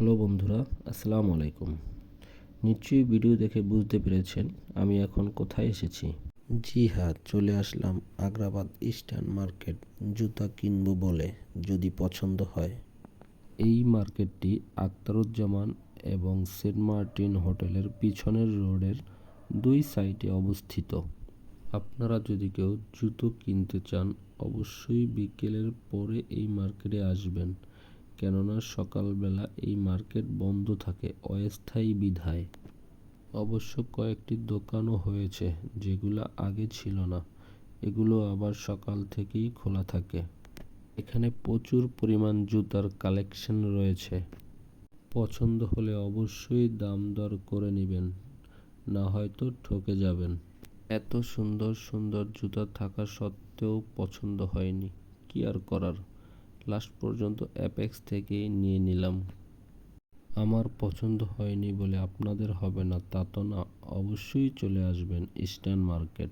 Hello বন্ধুরা আসসালামু আলাইকুম। নিশ্চয়ই ভিডিও দেখে বুঝতে পেরেছেন আমি এখন কোথায় এসেছি। জি হ্যাঁ চলে আসলাম আগ্রাবাদ ইস্টার্ন মার্কেট জুতা কিনবো বলে যদি পছন্দ হয়। এই মার্কেটটি আখতারুজ্জামান এবং সেন্ট মার্টিন হোটেলের পিছনের রোডের দুই সাইডে অবস্থিত। আপনারা যদি কেউ জুতো কিনতে চান অবশ্যই বিকেলের পরে এই মার্কেটে আসবেন। কেননা সকালবেলা এই মার্কেট বন্ধ থাকে অস্থায়ী বিধায়। অবশ্য কয়েকটি দোকানও হয়েছে যেগুলো আগে ছিল না। এগুলো আবার সকাল থেকেই খোলা থাকে। এখানে প্রচুর পরিমাণ জুতার কালেকশন রয়েছে। পছন্দ হলে অবশ্যই দাম দর করে নেবেন, না হয়তো ঠকে যাবেন। এত সুন্দর সুন্দর জুতা থাকা সত্ত্বেও পছন্দ হয়নি। কি আর করার? লাস্ট পর্যন্ত অ্যাপেক্স থেকেই নিয়ে নিলাম। আমার পছন্দ হয়নি বলে আপনাদের হবে না, তা তো না, অবশ্যই চলে আসবেন ইস্টার্ন মার্কেট